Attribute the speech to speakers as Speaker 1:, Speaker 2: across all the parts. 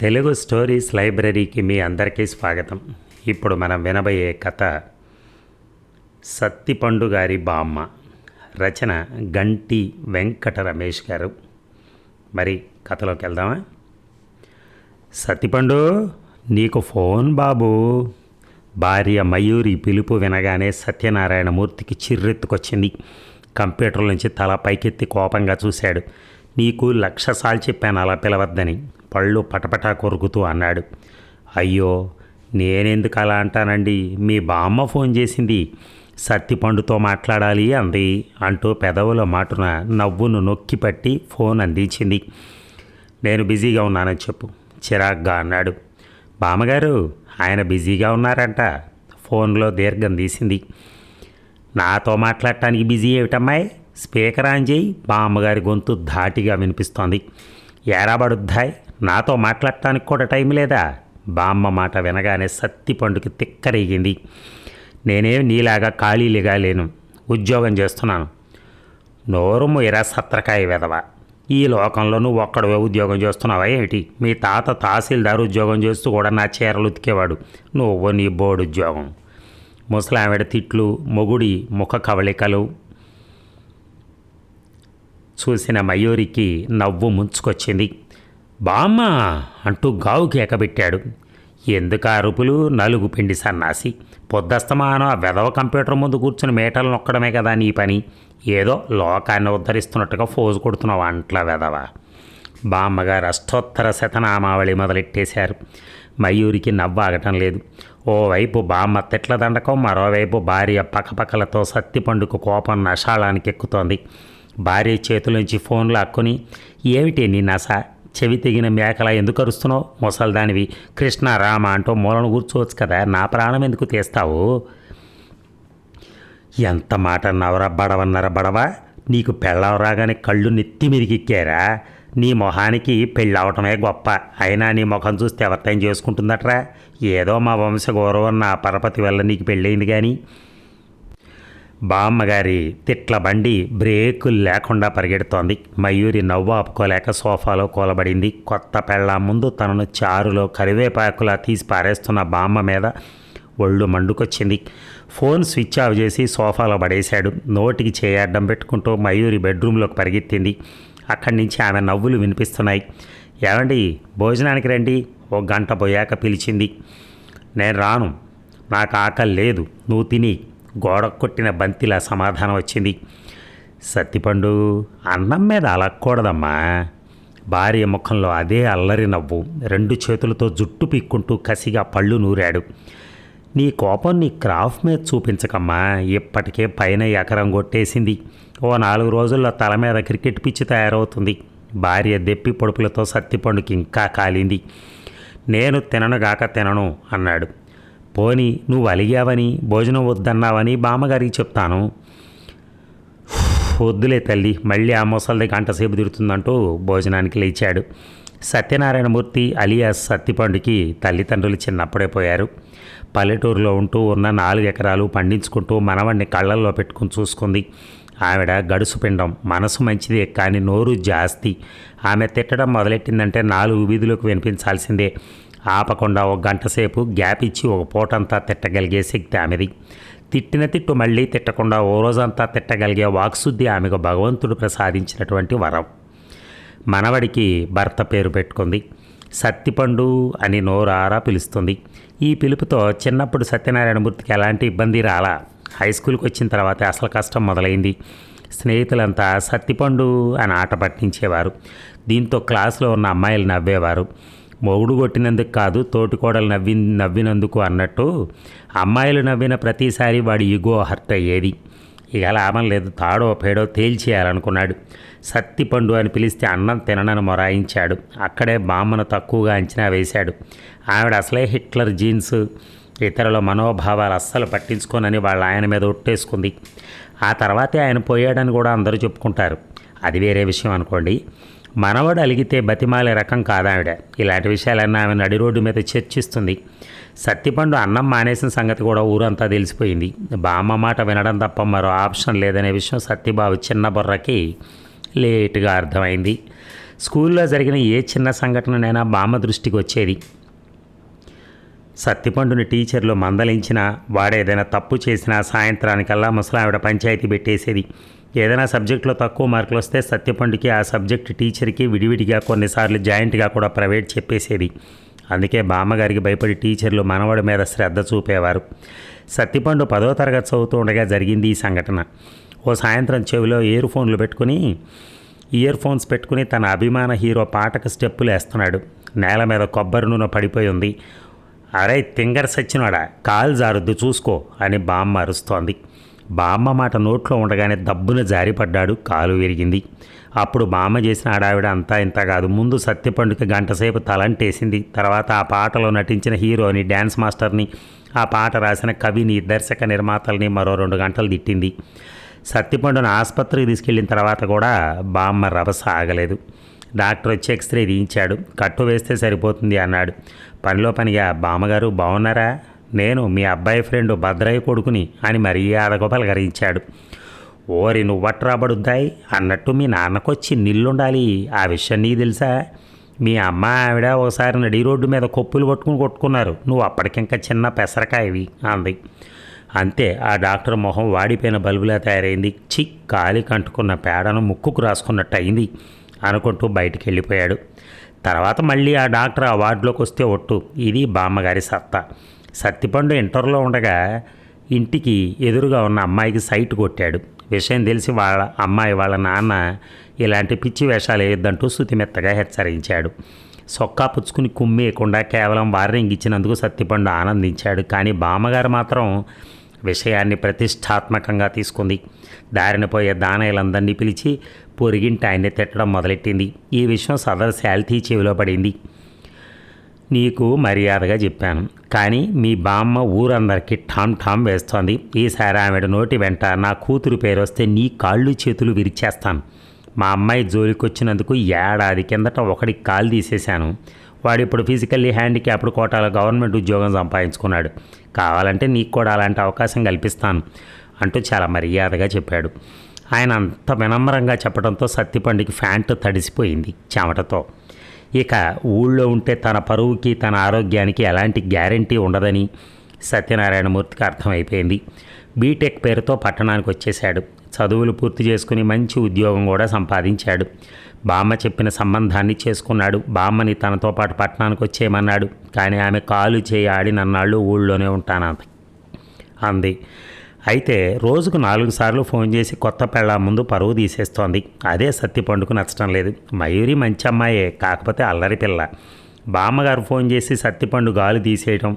Speaker 1: Telugu stories లైబ్రరీకి మీ అందరికీ స్వాగతం. ఇప్పుడు మనం వినబోయే కథ సత్తిపండు గారి బామ్మ. రచన గంటి వెంకట రమేష్ గారు. మరి కథలోకి వెళ్దామా? సత్తిపండు నీకు ఫోన్ బాబు. భార్య మయూరి పిలుపు వినగానే సత్యనారాయణమూర్తికి చిర్రెత్తుకొచ్చింది. కంప్యూటర్ నుంచి తల పైకెత్తి కోపంగా చూశాడు. నీకు లక్ష సార్లు చెప్పాను అలా పిలవద్దని. పళ్ళు పటపటా కొరుకుతూ అన్నాడు. అయ్యో నేనెందుకు అలా అంటానండి? మీ బామ్మ ఫోన్ చేసింది. సత్తిపండుతో మాట్లాడాలి అంది అంటూ పెదవుల మాటున నవ్వును నొక్కి పట్టి ఫోన్ అందించింది. నేను బిజీగా ఉన్నానని చెప్పు చిరాగ్గా అన్నాడు. బామ్మగారు ఆయన బిజీగా ఉన్నారంట ఫోన్లో దీర్ఘం తీసింది. నాతో మాట్లాడటానికి బిజీ ఏమిటమ్మాయి? స్పీకర్ ఆన్ చేయి బామ్మగారి గొంతు ధాటిగా వినిపిస్తోంది. ఏరాబడుద్దాయ్ నాతో మాట్లాడటానికి కూడా టైం లేదా? బామ్మ మాట వినగానే సత్తి పండుకి తిక్కరేగింది. నేనేం నీలాగా ఖాళీలుగా లేను. ఉద్యోగం చేస్తున్నాను. నోరు మొయ్యరా సత్రకాయ విధవ. ఈ లోకంలో నువ్వు ఒక్కడవే ఉద్యోగం చేస్తున్నావా ఏమిటి? మీ తాత తహసీల్దార్ ఉద్యోగం చేస్తూ కూడా నా చీరలు ఉతికేవాడు. నువ్వు నీ బోర్డు ఉద్యోగం. ముసలావిడ తిట్లు మొగుడి ముఖ కవళికలు. చూసిన మయూరికి నవ్వు ముంచుకొచ్చింది. బామ్మ అంటూ గావుకి ఎకబెట్టాడు ఎందుకు అరుపులు? నలుగు పిండి సన్నాసి. పొద్దస్తమానం ఆ వెధవ కంప్యూటర్ ముందు కూర్చుని మేటలు నొక్కడమే కదా నీ పని. ఏదో లోకాన్ని ఉద్ధరిస్తున్నట్టుగా ఫోజు కొడుతున్నావు అంట్ల వెధవ. బామ్మగారు అష్టోత్తర శతనామావళి మొదలెట్టేశారు. మయూరికి నవ్వాగటం లేదు. ఓవైపు బామ్మ తిట్ల దండకం మరోవైపు భార్య పక్కపక్కలతో సత్తిపండుకు కోపం నషాళానికి ఎక్కుతోంది భార్య చేతుల నుంచి ఫోన్ లాక్కొని ఏమిటి నీ నస చెవి తెగిన మేకలా ఎందుకు అరుస్తున్నావు? ముసల్దానివి కృష్ణ రామ అంటూ మూలను కూర్చోవచ్చు కదా. నా ప్రాణం ఎందుకు తీస్తావు? ఎంత మాట నవరా బడవన్నారా బడవా? నీకు పెళ్ళం రాగానే కళ్ళు నెత్తి మీదకెక్కారా? నీ మొహానికి పెళ్ళవటమే గొప్ప. అయినా నీ ముఖం చూస్తే ఎవరితేం చేసుకుంటుందట్రా? ఏదో మా వంశ గౌరవం నా పరపతి వల్ల నీకు పెళ్ళయింది కానీ బామ్మగారి తిట్ల బండి బ్రేకులు లేకుండా పరిగెడుతోంది. మయూరి నవ్వు ఆపుకోలేక సోఫాలో కూలబడింది. కొత్త పెళ్ళ ముందు తనను చారులో కరివేపాకులా తీసి పారేస్తున్న బామ్మ మీద ఒళ్ళు మండుకొచ్చింది. ఫోన్ స్విచ్ ఆఫ్ చేసి సోఫాలో పడేశాడు. నోటికి చేయడ్డం పెట్టుకుంటూ మయూరి బెడ్రూమ్లోకి పరిగెత్తింది. అక్కడి నుంచి ఆమె నవ్వులు వినిపిస్తున్నాయి. ఏమండి భోజనానికి రండి ఓ గంట పోయాక పిలిచింది. నేను రాను నాకు ఆకలి లేదు నువ్వు తిని గోడ కొట్టిన బంతిలా సమాధానం వచ్చింది. సత్తిపండు అన్నం మీద అలక్కూడదమ్మా. భార్య ముఖంలో అదే అల్లరి నవ్వు. రెండు చేతులతో జుట్టు పీక్కుంటూ కసిగా పళ్ళు నూరాడు. నీ కోపం నీ క్రాఫ్ మీద చూపించకమ్మా. ఇప్పటికే పైన ఎకరం కొట్టేసింది. ఓ నాలుగు రోజుల్లో తల మీద క్రికెట్ పిచ్చి తయారవుతుంది. భార్య దెప్పి పొడుపులతో సత్తిపండుకి ఇంకా కాలింది. నేను తిననుగాక తినను అన్నాడు. పోని నువ్వు అలిగావని భోజనం వద్దన్నావని బామ్మగారికి చెప్తాను. వద్దులే తల్లి మళ్ళీ ఆ ముసలిది గంటసేపు తిడుతుందంటూ భోజనానికి లేచాడు. సత్యనారాయణమూర్తి అలియాస్ సత్తిపండుకి తల్లిదండ్రులు చిన్నప్పుడే పోయారు. పల్లెటూరులో ఉంటూ ఉన్న నాలుగు ఎకరాలు పండించుకుంటూ మనవణ్ణి కళ్ళల్లో పెట్టుకుని చూసుకుంది. ఆవిడ గడుసు పిండం మనసు మంచిదే కానీ నోరు జాస్తి. ఆమె తిట్టడం మొదలెట్టిందంటే నాలుగు వీధులకు వినిపించాల్సిందే. ఆపకుండా ఒక గంట సేపు గ్యాప్ ఇచ్చి ఒక పూటంతా తిట్టగలిగే శక్తి ఆమెది. తిట్టిన తిట్టు మళ్ళీ తిట్టకుండా ఓ రోజంతా తిట్టగలిగే వాక్శుద్ధి ఆమెకు భగవంతుడు ప్రసాదించినటువంటి వరం. మనవడికి భర్త పేరు పెట్టుకుంది. సత్తిపండు అని నోరారా పిలుస్తుంది. ఈ పిలుపుతో చిన్నప్పుడు సత్యనారాయణమూర్తికి ఎలాంటి ఇబ్బంది రాలా. హై స్కూల్కి వచ్చిన తర్వాత అసలు కష్టం మొదలైంది. స్నేహితులంతా సత్తిపండు అని ఆట పట్టించేవారు. దీంతో క్లాస్లో ఉన్న అమ్మాయిలు నవ్వేవారు. మొగుడు కొట్టినందుకు కాదు తోటికోడలు నవ్వి నవ్వినందుకు అన్నట్టు అమ్మాయిలు నవ్విన ప్రతిసారి వాడి ఈగో హర్ట్ అయ్యేది ఇక లాభం లేదు తాడో పేడో తేల్చేయాలనుకున్నాడు. సత్తిపండు అని పిలిస్తే అన్నం తిననని మొరాయించాడు. అక్కడే బామ్మను తక్కువగా అంచనా వేశాడు. ఆవిడ అసలే హిట్లర్ జీన్స్ ఇతరుల మనోభావాలు అస్సలు పట్టించుకోనని వాళ్ళ ఆయన మీద ఒట్టేసుకుంది. ఆ తర్వాతే ఆయన పోయాడని కూడా అందరూ చెప్పుకుంటారు. అది వేరే విషయం అనుకోండి. మనవడు అలిగితే బతిమాలే రకం కాదావిడ. ఇలాంటి విషయాలన్నీ ఆమె నడి రోడ్డు మీద చర్చిస్తుంది. సత్తిపండు అన్నం మానేసిన సంగతి కూడా ఊరంతా తెలిసిపోయింది. బామ్మ మాట వినడం తప్ప మరో ఆప్షన్ లేదనే విషయం సత్యబాబు చిన్న బుర్రకి లేటుగా అర్థమైంది. స్కూల్లో జరిగిన ఏ చిన్న సంఘటననైనా బామ్మ దృష్టికి వచ్చేది. సత్తిపండుని టీచర్లు మందలించినా వాడేదైనా తప్పు చేసినా సాయంత్రానికల్లా ముసలావిడ పంచాయతీ పెట్టేసేది. ఏదైనా సబ్జెక్టులో తక్కువ మార్కులు వస్తే సత్యపండుకి ఆ సబ్జెక్ట్ టీచర్కి విడివిడిగా కొన్నిసార్లు జాయింట్గా కూడా ప్రైవేట్ చెప్పేసేది. అందుకే బామ్మగారికి భయపడి టీచర్లు మనవడి మీద శ్రద్ధ చూపేవారు. సత్తిపండు పదో తరగతి చదువుతూ ఉండగా జరిగింది ఈ సంఘటన. ఓ సాయంత్రం చెవిలో ఇయర్ ఫోన్లు పెట్టుకుని ఇయర్ ఫోన్స్ పెట్టుకుని తన అభిమాన హీరో పాటకు స్టెప్పులు వేస్తున్నాడు. నేల మీద కొబ్బరి నూనె పడిపోయి ఉంది. అరే తింగర్ సచ్చినాడా కాలు జారుద్దు చూసుకో అని బామ్మ అరుస్తోంది. బామ్మ మాట నోట్లో ఉండగానే దబ్బున జారిపడ్డాడు కాలు విరిగింది. అప్పుడు బామ్మ చేసిన ఆడావిడ అంతా ఇంత కాదు. ముందు సత్యపండుకి గంటసేపు తలంటేసింది. తర్వాత ఆ పాటలో నటించిన హీరోని డ్యాన్స్ మాస్టర్ని ఆ పాట రాసిన కవిని దర్శక నిర్మాతల్ని మరో రెండు గంటలు తిట్టింది. సత్యపండును ఆసుపత్రికి తీసుకెళ్ళిన తర్వాత కూడా బామ్మ రభస ఆగలేదు. డాక్టర్ వచ్చి ఎక్స్రే తీయించాడు. కట్టు వేస్తే సరిపోతుంది అన్నాడు. పనిలో పనిగా బామ్మగారు బాగున్నారా నేను మీ అబ్బాయి ఫ్రెండ్ భద్రయ్య కొడుకుని అని మర్యాదగా పలకరించాడు. ఓరి నువ్వట్రాబడుద్దాయి అన్నట్టు మీ నాన్నకొచ్చి నిల్లుండాలి. ఆ విషయం నీకు తెలుసా? మీ అమ్మ ఆవిడ ఒకసారి నడి రోడ్డు మీద కొప్పులు పట్టుకుని కొట్టుకున్నారు. నువ్వు అప్పటికింకా చిన్న పెసరకాయవి అంది. అంతే ఆ డాక్టర్ మొహం వాడిపోయిన బల్బులా తయారైంది. చి కాలి కంటుకున్న పేడను ముక్కుకు రాసుకున్నట్టు అయింది అనుకుంటూ బయటికి వెళ్ళిపోయాడు తర్వాత మళ్ళీ ఆ డాక్టర్ ఆ వార్డులోకి వస్తే ఒట్టు. ఇది బామ్మగారి సత్తా. సత్తిపండు ఇంటర్లో ఉండగా ఇంటికి ఎదురుగా ఉన్న అమ్మాయికి సైట్ కొట్టాడు. విషయం తెలిసి వాళ్ళ అమ్మాయి వాళ్ళ నాన్న ఇలాంటి పిచ్చి వేషాలు వేయొద్దంటూ శుతిమెత్తగా హెచ్చరించాడు. సొక్కా పుచ్చుకుని కుమ్మేయకుండా కేవలం వార్నింగ్ ఇచ్చినందుకు సత్తిపండు ఆనందించాడు. కానీ బామ్మగారు మాత్రం విషయాన్ని ప్రతిష్టాత్మకంగా తీసుకుంది. దారిన పోయే దానయ్యలందరినీ పిలిచి పొరిగింటి ఆయన్ని తిట్టడం మొదలెట్టింది. ఈ విషయం సదర్ శాల్తీ చెవిలో పడింది. నీకు మర్యాదగా చెప్పాను. కానీ మీ బామ్మ ఊరందరికీ ఠామ్ ఠామ్ వేస్తోంది. ఈసారి ఆవిడ నోటి వెంట నా కూతురు పేరు వస్తే నీ కాళ్ళు చేతులు విరిచేస్తాను. మా అమ్మాయి జోలికొచ్చినందుకు ఏడాది కిందట ఒకడికి కాలు తీసేశాను. వాడు ఇప్పుడు ఫిజికల్లీ హ్యాండిక్యాప్డ్ కోటాలో గవర్నమెంట్ ఉద్యోగం సంపాదించుకున్నాడు. కావాలంటే నీకు కూడా అలాంటి అవకాశం కల్పిస్తాను అంటూ చాలా మర్యాదగా చెప్పాడు. ఆయన అంత వినమ్రంగా చెప్పడంతో సత్తిపండుకి ఫ్యాంట్ తడిసిపోయింది చెమటతో. ఇక ఊళ్ళో ఉంటే తన పరువుకి తన ఆరోగ్యానికి ఎలాంటి గ్యారంటీ ఉండదని సత్యనారాయణమూర్తికి అర్థమైపోయింది. బీటెక్ పేరుతో పట్టణానికి వచ్చేశాడు. చదువులు పూర్తి చేసుకుని మంచి ఉద్యోగం కూడా సంపాదించాడు. బామ్మ చెప్పిన సంబంధాన్ని చేసుకున్నాడు. బామ్మని తనతో పాటు పట్టణానికి వచ్చేయమన్నాడు. కానీ ఆమె కాలు చేయి ఆడినన్నాళ్ళు ఊళ్ళోనే ఉంటానంది. అంది. అయితే రోజుకు నాలుగు సార్లు ఫోన్ చేసి కొత్త పెళ్ళ ముందు పరువు తీసేస్తోంది. అదే సత్తిపండుకు నచ్చడం లేదు. మయూరి మంచి అమ్మాయే కాకపోతే అల్లరి పిల్ల. బామ్మగారు ఫోన్ చేసి సత్తిపండు గాలి తీసేయటం.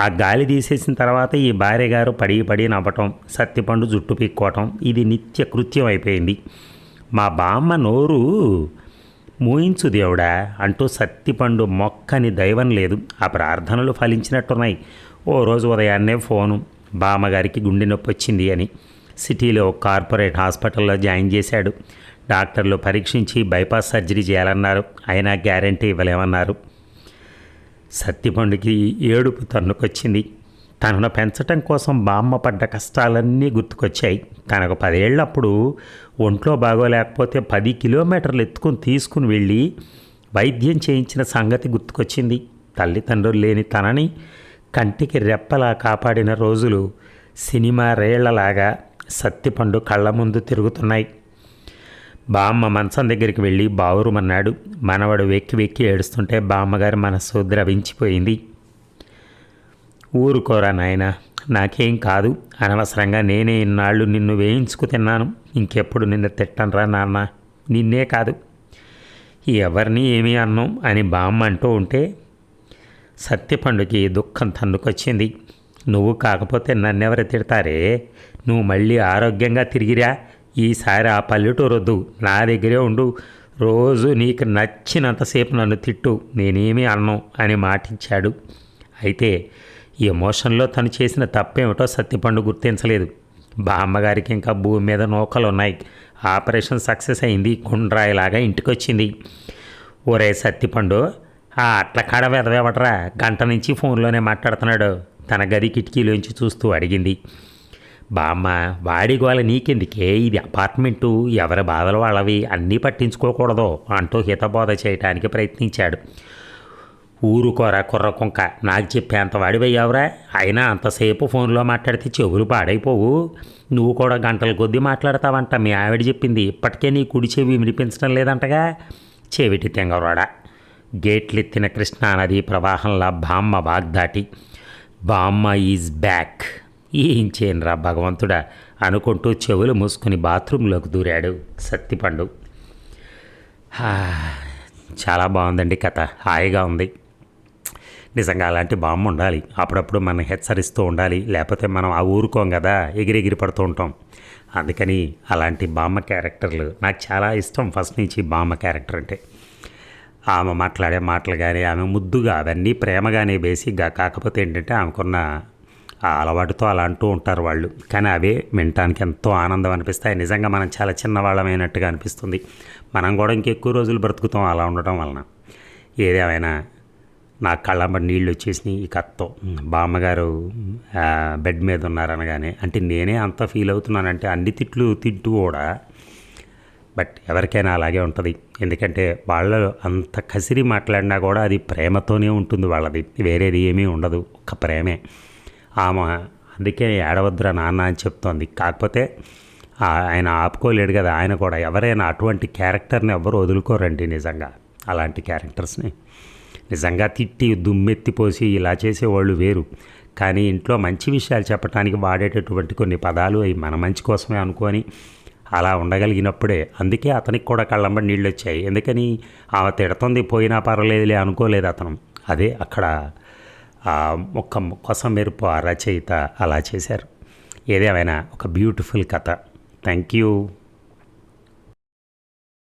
Speaker 1: ఆ గాలి తీసేసిన తర్వాత ఈ భార్య గారు పడి పడి నవ్వటం సత్తిపండు జుట్టు పీక్కోవటం ఇది నిత్య కృత్యం అయిపోయింది. మా బామ్మ నోరు మూయించు దేవుడా అంటూ సత్తిపండు మొక్కని దైవం లేదు. ఆ ప్రార్థనలు ఫలించినట్టున్నాయి. ఓ రోజు ఉదయాన్నే ఫోను బామ్మగారికి గుండె నొప్పి వచ్చింది అని సిటీలో కార్పొరేట్ హాస్పిటల్లో జాయిన్ చేశాడు. డాక్టర్లు పరీక్షించి బైపాస్ సర్జరీ చేయాలన్నారు. అయినా గ్యారంటీ ఇవ్వలేమన్నారు. సత్తిపండుకి ఏడుపు తన్నుకొచ్చింది. తనను పెంచటం కోసం బామ్మ పడ్డ కష్టాలన్నీ గుర్తుకొచ్చాయి. తనకు పదేళ్ళప్పుడు ఒంట్లో బాగోలేకపోతే పది కిలోమీటర్లు ఎత్తుకుని తీసుకుని వెళ్ళి వైద్యం చేయించిన సంగతి గుర్తుకొచ్చింది. తల్లిదండ్రులు లేని తనని కంటికి రెప్పలా కాపాడిన రోజులు సినిమా రేళ్ళలాగా సత్తిపండు కళ్ళ ముందు తిరుగుతున్నాయి. బామ్మ మంచం దగ్గరికి వెళ్ళి బావురుమన్నాడు. మనవడు వెక్కి వెక్కి ఏడుస్తుంటే బామ్మగారి మనస్సు ద్రవించిపోయింది. ఊరుకోరా నాయన నాకేం కాదు. అనవసరంగా నేనే ఇన్నాళ్ళు నిన్ను వేయించుకు తిన్నాను. ఇంకెప్పుడు నిన్ను తిట్టనరా నాన్న. నిన్నే కాదు. ఎవరిని ఏమీ అన్నాం అని బామ్మ అంటూ ఉంటే సత్యపండుకి దుఃఖం తన్నుకొచ్చింది. నువ్వు కాకపోతే నన్నెవరు తిడతారే? నువ్వు మళ్ళీ ఆరోగ్యంగా తిరిగిరా? ఈసారి ఆ పల్లెటూరొద్దు. నా దగ్గరే ఉండు. రోజు నీకు నచ్చినంతసేపు నన్ను తిట్టు. నేనేమీ అన్నం అని మాటించాడు అయితే ఈ ఎమోషన్లో తను చేసిన తప్పేమిటో సత్యపండు గుర్తించలేదు. బామ్మగారికి ఇంకా భూమి మీద నూకలు ఉన్నాయి ఆపరేషన్ సక్సెస్ అయింది. గుండ్రాయిలాగా ఇంటికొచ్చింది. ఒరే సత్తిపండు ఆ అట్ల కాడ వెదవేవటరా గంట నుంచి ఫోన్లోనే మాట్లాడుతున్నాడు. తన గది కిటికీలోంచి చూస్తూ అడిగింది. బామ్మ వాడి గోల నీకెందుకే? ఇది అపార్ట్మెంటు ఎవరి బాధలు వాళ్ళవి? అన్నీ పట్టించుకోకూడదు అంటూ హితబోధ చేయటానికి ప్రయత్నించాడు. ఊరుకోరా కుర్ర కుంక నాకు చెప్పేంత వాడివయ్యావురా? అయినా అంతసేపు ఫోన్లో మాట్లాడితే చెవులు పాడైపోవు. నువ్వు కూడా గంటల కొద్దీ మాట్లాడతావంట మీ ఆవిడ చెప్పింది. ఇప్పటికే నీ కుడి చెవి వినిపించడం లేదంటగా? చెవిటి తెంగరోడా. గేట్లెత్తిన కృష్ణానది ప్రవాహంలా బామ్మ వాగ్దాటి బామ్మ ఈజ్ బ్యాక్. ఏం చేయనురా భగవంతుడా అనుకుంటూ చెవులు మూసుకుని బాత్రూంలోకి దూరాడు సత్తిపండు. చాలా బాగుందండి కథ. హాయిగా ఉంది. నిజంగా అలాంటి బామ్మ ఉండాలి. అప్పుడప్పుడు మనం హెచ్చరిస్తూ ఉండాలి. లేకపోతే మనం ఆ ఊరుకోం కదా ఎగిరెగిరి పడుతూ ఉంటాం. అందుకని అలాంటి బామ్మ క్యారెక్టర్లు నాకు చాలా ఇష్టం. ఫస్ట్ నుంచి బామ్మ క్యారెక్టర్ అంటే. ఆమె మాట్లాడే మాటలు కానీ ఆమె ముద్దుగా అవన్నీ ప్రేమగానే బేసిక్గా కాకపోతే ఏంటంటే ఆమెకున్న ఆ అలవాటుతో అలా అంటూ ఉంటారు వాళ్ళు. కానీ అవే వినటానికి ఎంతో ఆనందం అనిపిస్తాయి. నిజంగా మనం చాలా చిన్నవాళ్ళమైనట్టుగా అనిపిస్తుంది. మనం కూడా ఇంకెక్కువ రోజులు బ్రతుకుతాం అలా ఉండటం వలన. ఏదేమైనా నా కళ్ళంబడి నీళ్ళు వచ్చేసినాయి ఈ కత్తో బామ్మగారు బెడ్ మీద ఉన్నారనగానే. అంటే నేనే అంత ఫీల్ అవుతున్నానంటే అన్ని తిట్లు తింటూ కూడా బట్ ఎవరికైనా అలాగే ఉంటుంది. ఎందుకంటే వాళ్ళు అంత కసిరి మాట్లాడినా కూడా అది ప్రేమతోనే ఉంటుంది వాళ్ళది. వేరేది ఏమీ ఉండదు. ఒక ప్రేమే. ఆమె అందుకే ఏడవద్దురా నాన్న అని చెప్తోంది. కాకపోతే ఆయన ఆపుకోలేడు కదా. ఆయన కూడా ఎవరైనా అటువంటి క్యారెక్టర్ని ఎవ్వరు వదులుకోరండి నిజంగా. అలాంటి క్యారెక్టర్స్ని నిజంగా తిట్టి దుమ్మెత్తిపోసి ఇలా చేసేవాళ్ళు వేరు. కానీ ఇంట్లో మంచి విషయాలు చెప్పడానికి వాడేటటువంటి కొన్ని పదాలు అవి మన మంచి కోసమే అనుకొని అలా ఉండగలిగినప్పుడే అందుకే అతనికి కూడా కళ్ళంబడి నీళ్ళు వచ్చాయి ఎందుకని? ఆమె తిడుతుంది పోయినా పర్వాలేదులే అనుకోలేదు అతను. అదే అక్కడ ఆ ఒక్క కొసం మెరుపు ఆ రచయిత అలా చేశారు. ఏదేమైనా ఒక బ్యూటిఫుల్ కథ. Thank you